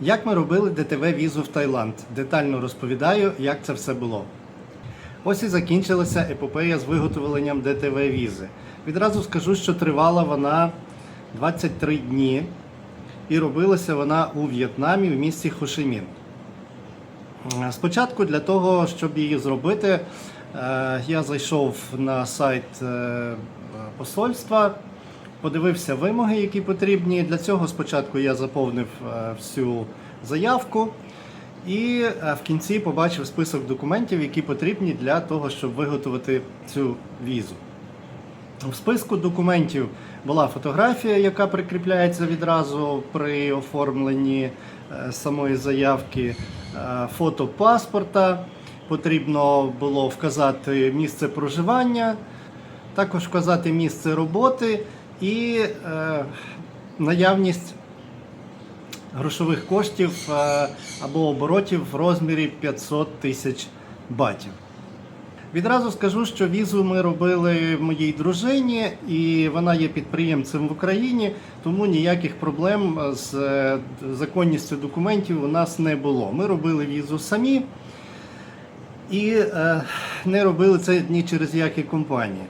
Як ми робили ДТВ візу в Таїланд? Детально розповідаю, як це все було. Ось і закінчилася епопея з виготовленням ДТВ візи. Відразу скажу, що тривала вона 23 дні і робилася вона у В'єтнамі в місті Хошимін. Спочатку для того, щоб її зробити, е, я зайшов на сайт е, посольства, подивився вимоги, які потрібні. Для цього спочатку я заповнив е, всю заявку і е, в кінці побачив список документів, які потрібні для того, щоб виготовити цю візу. В списку документів була фотографія, яка прикріпляється відразу при оформленні е, самої заявки, фото паспорта. Потрібно було вказати місце проживання, також вказати місце роботи і е, наявність грошових коштів е, або оборотів в розмірі 500 тисяч батів. Відразу скажу, що візу ми робили моїй дружині, і вона є підприємцем в Україні, тому ніяких проблем з е, законністю документів у нас не було. Ми робили візу самі і е, не робили це ні через які компанії.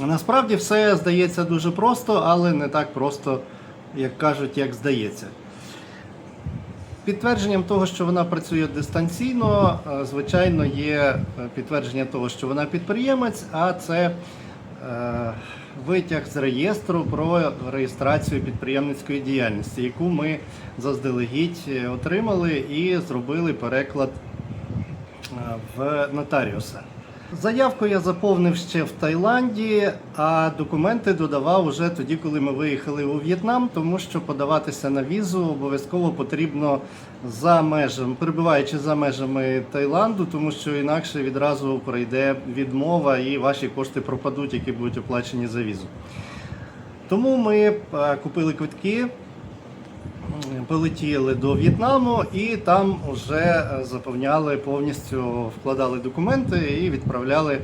Насправді все здається дуже просто, але не так просто, як кажуть, як здається. Підтвердженням того, що вона працює дистанційно, е, звичайно, є е, підтвердження того, що вона підприємець, а це е, витяг з реєстру про реєстрацію підприємницької діяльності, яку ми заздалегідь отримали і зробили переклад в нотаріуса. Заявку я заповнив ще в Таїланді, а документи додавав уже тоді, коли ми виїхали у В'єтнам, тому що подаватися на візу обов'язково потрібно за межами, перебуваючи за межами Таїланду, тому що інакше відразу прийде відмова і ваші кошти пропадуть, які будуть оплачені за візу. Тому ми е, купили квитки полетіли до В'єтнаму і там вже е, заповняли повністю, вкладали документи і відправляли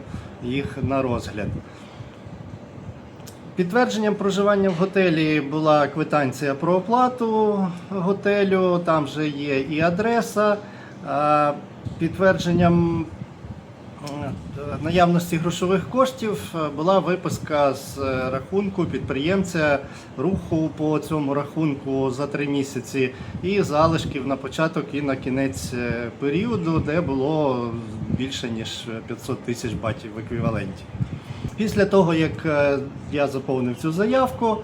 їх на розгляд. Підтвердженням проживання в готелі була квитанція про оплату готелю, там вже є і адреса. Підтвердженням наявності грошових коштів е, була виписка з е, рахунку підприємця руху по цьому рахунку за три місяці і залишків на початок і на кінець е, періоду, де було більше ніж 500 тисяч батів в еквіваленті. Після того, як я заповнив цю заявку,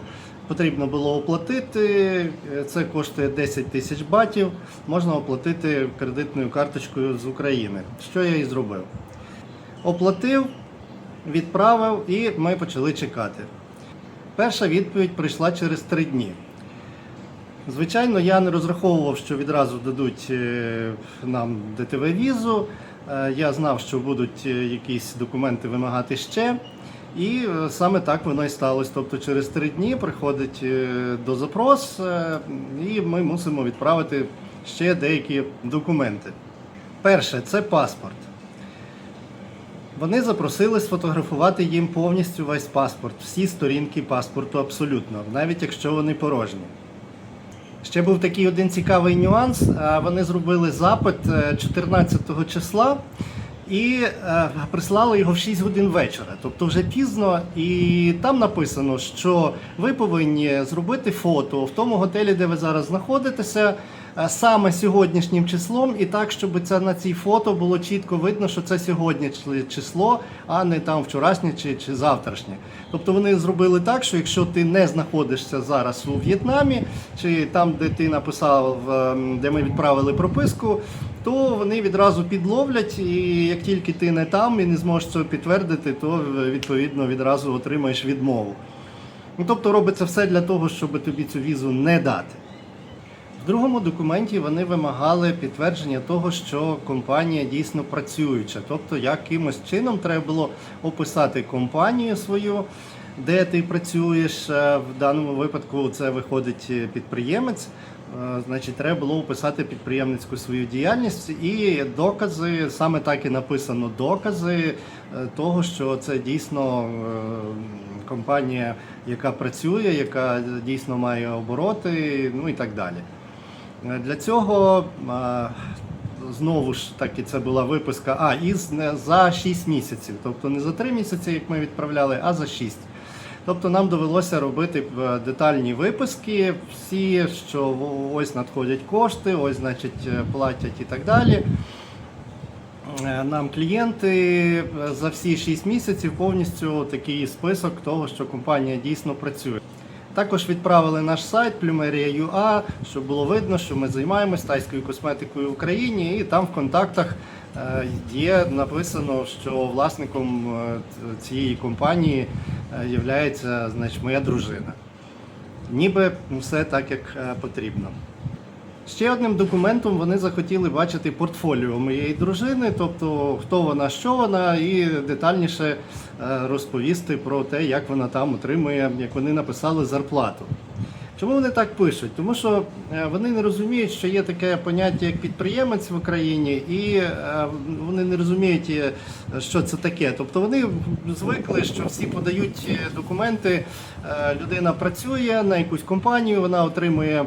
потрібно було оплатити. Це коштує 10 тисяч батів. Можна оплатити кредитною карточкою з України. Що я і зробив. Оплатив, відправив і ми почали чекати. Перша відповідь прийшла через три дні. Звичайно, я не розраховував, що відразу дадуть е, нам ДТВ-візу. Е, Я знав, що будуть е, якісь документи вимагати ще. І саме так воно і сталося. Тобто через три дні приходить до запрос, і ми мусимо відправити ще деякі документи. Перше це паспорт. Вони запросили сфотографувати їм повністю весь паспорт, всі сторінки паспорту абсолютно, навіть якщо вони порожні. Ще був такий один цікавий нюанс. Е, Вони зробили запит е, 14 числа і е, прислали його в 6 годин вечора, тобто вже пізно. І там написано, що ви повинні зробити фото в тому готелі, де ви зараз знаходитеся, е, саме сьогоднішнім числом, і так, щоб це на цій фото було чітко видно, що це сьогоднішнє число, а не там вчорашнє чи, чи завтрашнє. Тобто вони зробили так, що якщо ти не знаходишся зараз у В'єтнамі, чи там, де ти написав, ем, де ми відправили прописку, то вони відразу підловлять, і як тільки ти не там і не зможеш цього підтвердити, то е, відповідно відразу отримаєш відмову. Ну, тобто робиться все для того, щоб тобі цю візу не дати. Другому документі вони вимагали підтвердження того, що компанія дійсно працююча. Тобто, якимось чином треба було описати компанію свою, де ти працюєш. Е, В даному випадку це виходить е, підприємець. Е, Значить, треба було описати підприємницьку свою діяльність і докази, саме так і написано докази того, що це дійсно компанія, яка працює, яка дійсно має обороти, ну і так далі. Е, Для цього е, знову ж таки це була виписка, а із за 6 місяців, тобто не за 3 місяці, як ми відправляли, а за 6. Тобто нам довелося робити е, детальні виписки, всі, що ось надходять кошти, ось, значить, е, платять і так далі. Е, Нам клієнти е, за всі 6 місяців повністю такий список того, що компанія дійсно працює. Також відправили наш сайт Plumeria.ua, щоб було видно, що ми займаємось тайською косметикою в Україні, і там в контактах е, є написано, що власником е, цієї компанії є значить, моя дружина. Ніби все так, як е, потрібно. Ще одним документом вони захотіли бачити портфоліо моєї дружини, тобто хто вона, що вона, і детальніше е, розповісти про те, як вона там отримує, як вони написали зарплату. Чому вони так пишуть? Тому що е, вони не розуміють, що є таке поняття як підприємець в Україні, і е, вони не розуміють, що це таке. Тобто вони звикли, що всі подають документи, людина працює на якусь компанію, вона отримує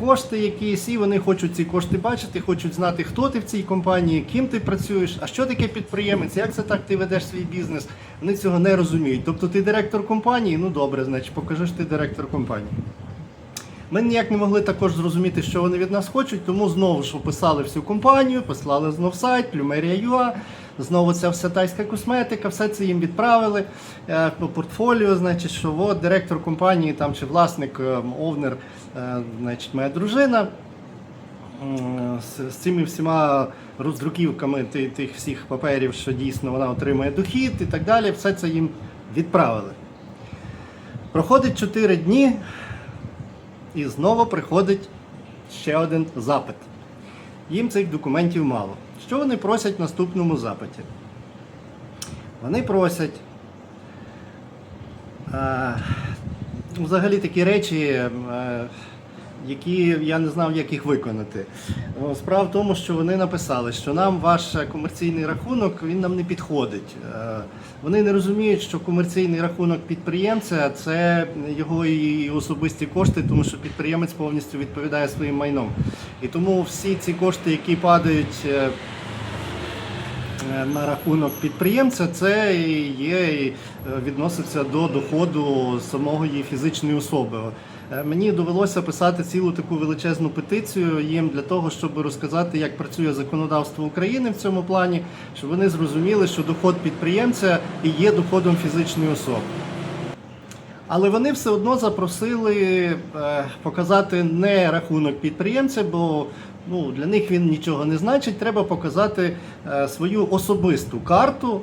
кошти якісь, і вони хочуть ці кошти бачити, хочуть знати, хто ти в цій компанії, ким ти працюєш, а що таке підприємець, як це так ти ведеш свій бізнес. Вони цього не розуміють. Тобто ти директор компанії, ну добре, значить покажи, що ти директор компанії. Ми ніяк не могли також зрозуміти, що вони від нас хочуть, тому знову ж описали всю компанію, послали знов сайт, Plumeria.ua, знову ця вся тайська косметика, все це їм відправили е, по портфоліо, значить, що от директор компанії там, чи власник, е, овнер, е, значить, моя дружина. З, цими всіма роздруківками ти- тих всіх паперів, що дійсно вона отримує дохід і так далі, все це їм відправили. Проходить 4 дні, і знову приходить ще один запит. Їм цих документів мало. Що вони просять в наступному запиті? Вони просять е, взагалі такі речі, е, які я не знав, як їх виконати. Справа в тому, що вони написали, що нам ваш комерційний рахунок він нам не підходить. Е, Вони не розуміють, що комерційний рахунок підприємця це його і особисті кошти, тому що підприємець повністю відповідає своїм майном. І тому всі ці кошти, які падають. Е, на рахунок підприємця, це є е, відноситься до доходу самої фізичної особи. Е, Мені довелося писати цілу таку величезну петицію їм для того, щоб розказати, як працює законодавство України в цьому плані, щоб вони зрозуміли, що доход підприємця і є доходом фізичної особи. Але вони все одно запросили показати не рахунок підприємця, бо ну, для них він нічого не значить. Треба показати е, свою особисту карту,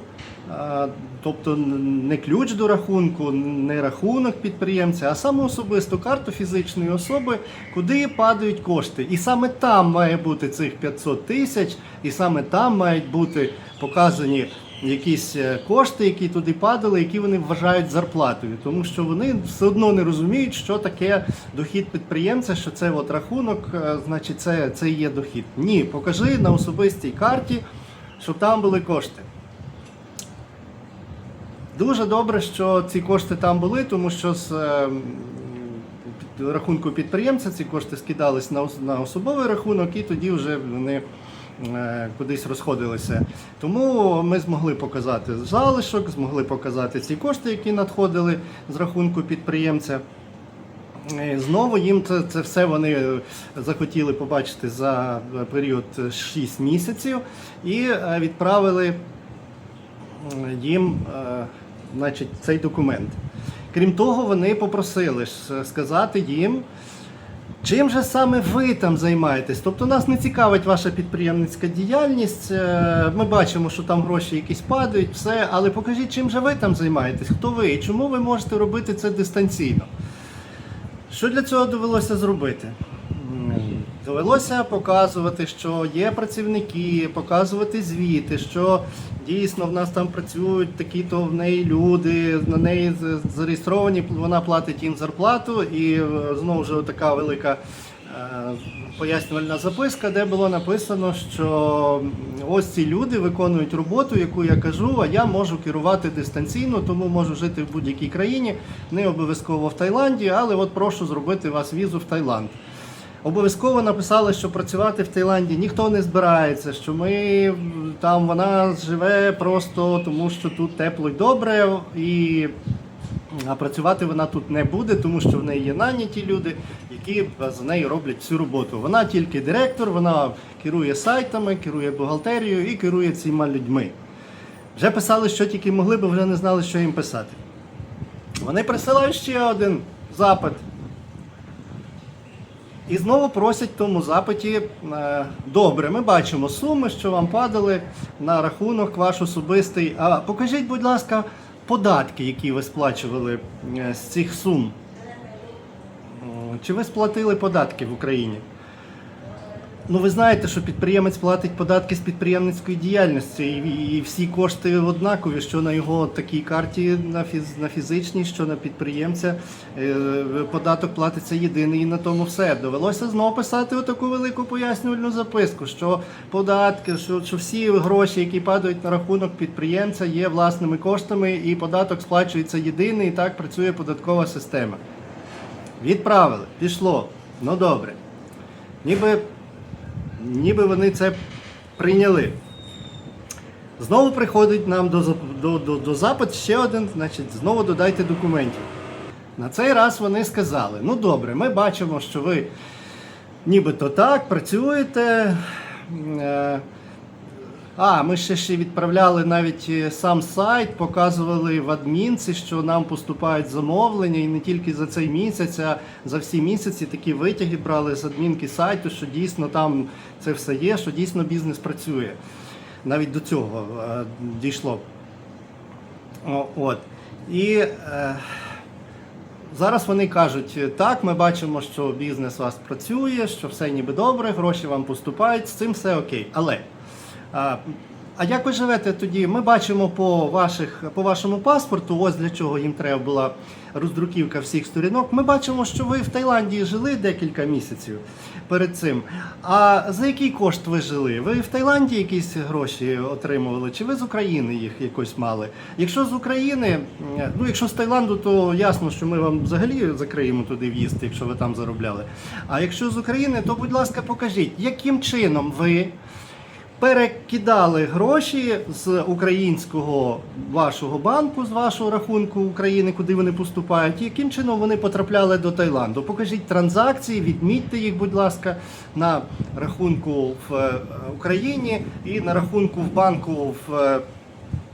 е, тобто не ключ до рахунку, не рахунок підприємця, а саме особисту карту фізичної особи, куди падають кошти. І саме там має бути цих 500 тисяч, і саме там мають бути показані якісь е, кошти, які туди падали, які вони вважають зарплатою, тому що вони все одно не розуміють, що таке дохід підприємця, що це от рахунок, е, значить, це, це є дохід. Ні, покажи на особистій карті, щоб там були кошти. Дуже добре, що ці кошти там були, тому що з е, рахунку підприємця ці кошти скидались на, особовий рахунок, і тоді вже вони кудись розходилися. Тому ми змогли показати залишок, змогли показати ці кошти, які надходили з рахунку підприємця. Е, Знову їм це, це все вони е, захотіли побачити за е, період 6 місяців і е, відправили їм е, значить, цей документ. Крім того, вони попросили сказати їм, чим же саме ви там займаєтесь. Тобто нас не цікавить ваша підприємницька діяльність. е, Ми бачимо, що там гроші якісь падають, все, але покажіть, чим же ви там займаєтесь, хто ви і чому ви можете робити це дистанційно. Що для цього довелося зробити? Довелося показувати, що є працівники, показувати звіти, що дійсно в нас там працюють такі-то в неї люди, на неї зареєстровані, вона платить їм зарплату, і е, знову ж така велика е, пояснювальна записка, де було написано, що ось ці люди виконують роботу, яку я кажу, а я можу керувати дистанційно, тому можу жити в будь-якій країні, не обов'язково в Таїланді, але от прошу зробити вас візу в Таїланд. Обов'язково написали, що працювати в Таїланді ніхто не збирається, що ми там вона живе просто тому, що тут тепло й добре, і а працювати вона тут не буде, тому що в неї є наняті люди, які за нею роблять всю роботу. Вона тільки директор, вона керує сайтами, керує бухгалтерією і керує цими людьми. Вже писали, що тільки могли, бо вже не знали, що їм писати. Вони присилають ще один запит. І знову просять в тому запиті, е, добре, ми бачимо суми, що вам падали на рахунок ваш особистий. А покажіть, будь ласка, податки, які ви сплачували е, з цих сум. Чи ви сплатили податки в Україні? Ну, ви знаєте, що підприємець платить податки з підприємницької діяльності, і, і всі кошти однакові, що на його такій карті на, фіз, на фізичній, що на підприємця. Е, податок платиться єдиний і на тому все. Довелося знову писати отаку велику пояснювальну записку, що податки, що, що всі гроші, які падають на рахунок підприємця, є власними коштами, і податок сплачується єдиний, і так працює податкова система. Відправили, пішло. Ну добре. Ніби ніби вони це прийняли. Знову приходить нам до, до, до, до запит ще один, значить, знову додайте документів. На цей раз вони сказали: ну добре, ми бачимо, що ви нібито так працюєте. Е, А, ми ще ще відправляли навіть е, сам сайт, показували в адмінці, що нам поступають замовлення, і не тільки за цей місяць, а за всі місяці такі витяги брали з адмінки сайту, що дійсно там це все є, що дійсно бізнес працює. Навіть до цього е, дійшло. О, от. І е, зараз вони кажуть, так, ми бачимо, що бізнес у вас працює, що все ніби добре, гроші вам поступають, з цим все окей. Але а, як ви живете тоді? Ми бачимо по, ваших, по вашому паспорту, ось для чого їм треба була роздруківка всіх сторінок. Ми бачимо, що ви в Таїланді жили декілька місяців перед цим. А за який кошт ви жили? Ви в Таїланді якісь гроші отримували, чи ви з України їх якось мали? Якщо з України, ну якщо з Таїланду, то ясно, що ми вам взагалі закриємо туди в'їзд, якщо ви там заробляли. А якщо з України, то будь ласка, покажіть, яким чином ви перекидали гроші з українського вашого банку, з вашого рахунку України, куди вони поступають, і яким чином вони потрапляли до Таїланду. Покажіть транзакції, відмітьте їх, будь ласка, на рахунку в е, Україні і на рахунку в банку в. е,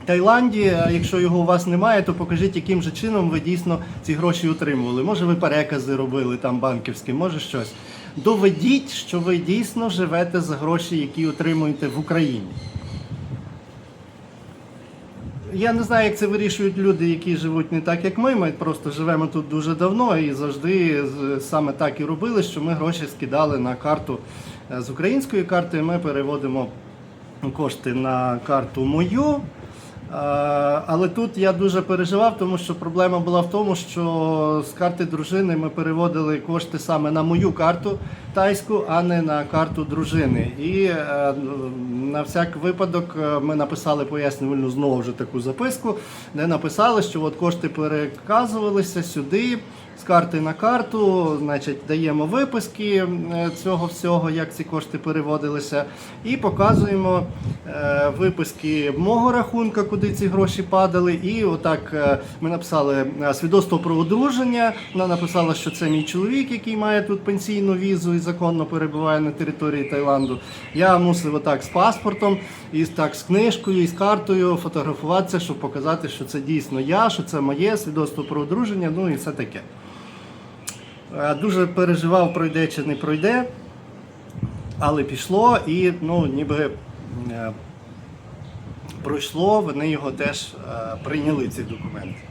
Таїланді, а якщо його у вас немає, то покажіть, яким же чином ви дійсно ці гроші отримували. Може, ви перекази робили там банківські, може щось. Доведіть, що ви дійсно живете за гроші, які отримуєте в Україні. Я не знаю, як це вирішують люди, які живуть не так, як ми. Ми просто живемо тут дуже давно і завжди саме так і робили, що ми гроші скидали на карту е, з української карти. Ми переводимо кошти на карту мою. Е, Але тут я дуже переживав, тому що проблема була в тому, що з карти дружини ми переводили кошти саме на мою карту тайську, а не на карту дружини. І е, на всяк випадок е, ми написали пояснювальну знову вже таку записку, де написали, що от кошти переказувалися сюди. З карти на карту, значить, даємо виписки е, цього всього, як ці кошти переводилися, і показуємо виписки мого рахунка, куди ці гроші падали. І отак ми написали свідоцтво про одруження. Вона написала, що це мій чоловік, який має тут пенсійну візу і законно перебуває на території Таїланду. Я мусив отак з паспортом, і так з книжкою, і з картою фотографуватися, щоб показати, що це дійсно я, що це моє свідоцтво про одруження, ну і все таке. Е, Дуже переживав, пройде чи не пройде, але пішло і ну, ніби е, пройшло, вони його теж е, прийняли ці документи.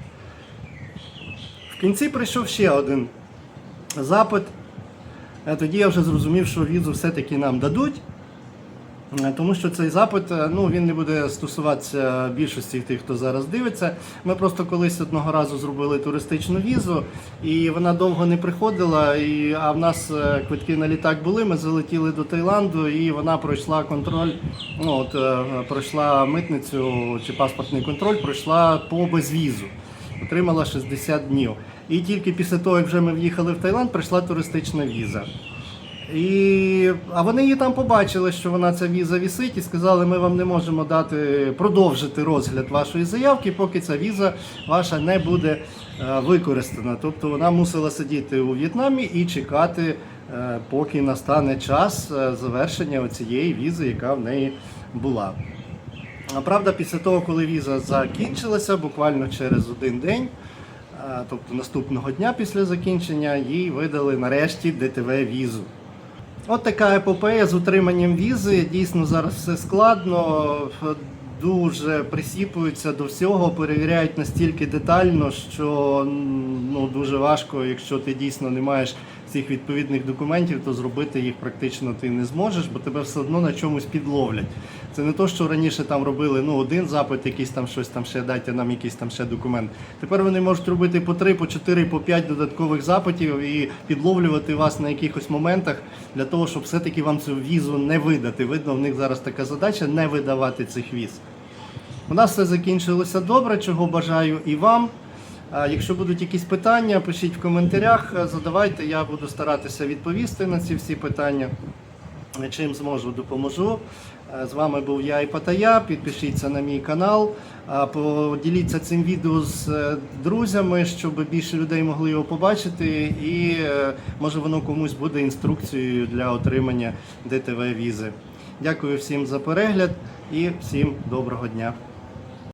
В кінці прийшов ще один запит. Е, Тоді я вже зрозумів, що візу все-таки нам дадуть. Е, Тому що цей запит е, ну, він не буде стосуватися більшості тих, хто зараз дивиться. Ми просто колись одного разу зробили туристичну візу, і вона довго не приходила. І, а в нас квитки на літак були. Ми залетіли до Таїланду, і вона пройшла контроль. Ну от пройшла митницю чи паспортний контроль, пройшла по безвізу. Отримала 60 днів. І тільки після того, як вже ми в'їхали в Таїланд, прийшла туристична віза. І, а вони її там побачили, що вона ця віза вісить, і сказали, ми вам не можемо дати продовжити розгляд вашої заявки, поки ця віза ваша не буде е, використана. Тобто вона мусила сидіти у В'єтнамі і чекати, е, поки настане час е, завершення цієї візи, яка в неї була. А правда, після того, коли віза закінчилася, буквально через один день, тобто наступного дня після закінчення, їй видали нарешті ДТВ-візу. От така епопея з утриманням візи. Дійсно, зараз все складно, дуже присіпуються до всього, перевіряють настільки детально, що ну, дуже важко, якщо ти дійсно не маєш всіх відповідних документів, то зробити їх практично ти не зможеш, бо тебе все одно на чомусь підловлять. Це не то, що раніше там робили ну, один запит, якийсь там щось там ще дайте нам якийсь там ще документ. Тепер вони можуть робити по три, по чотири, по п'ять додаткових запитів і підловлювати вас на якихось моментах для того, щоб все-таки вам цю візу не видати. Видно, в них зараз така задача не видавати цих віз. У нас все закінчилося добре, чого бажаю і вам. А Якщо будуть якісь питання, пишіть в коментарях, е, задавайте, я буду старатися відповісти на ці всі питання. Чим зможу, допоможу. Е, З вами був я і Патая. Підпишіться на мій канал, поділіться цим відео з е, друзями, щоб більше людей могли його побачити, і е, може воно комусь буде інструкцією для отримання ДТВ візи. Дякую всім за перегляд і всім доброго дня.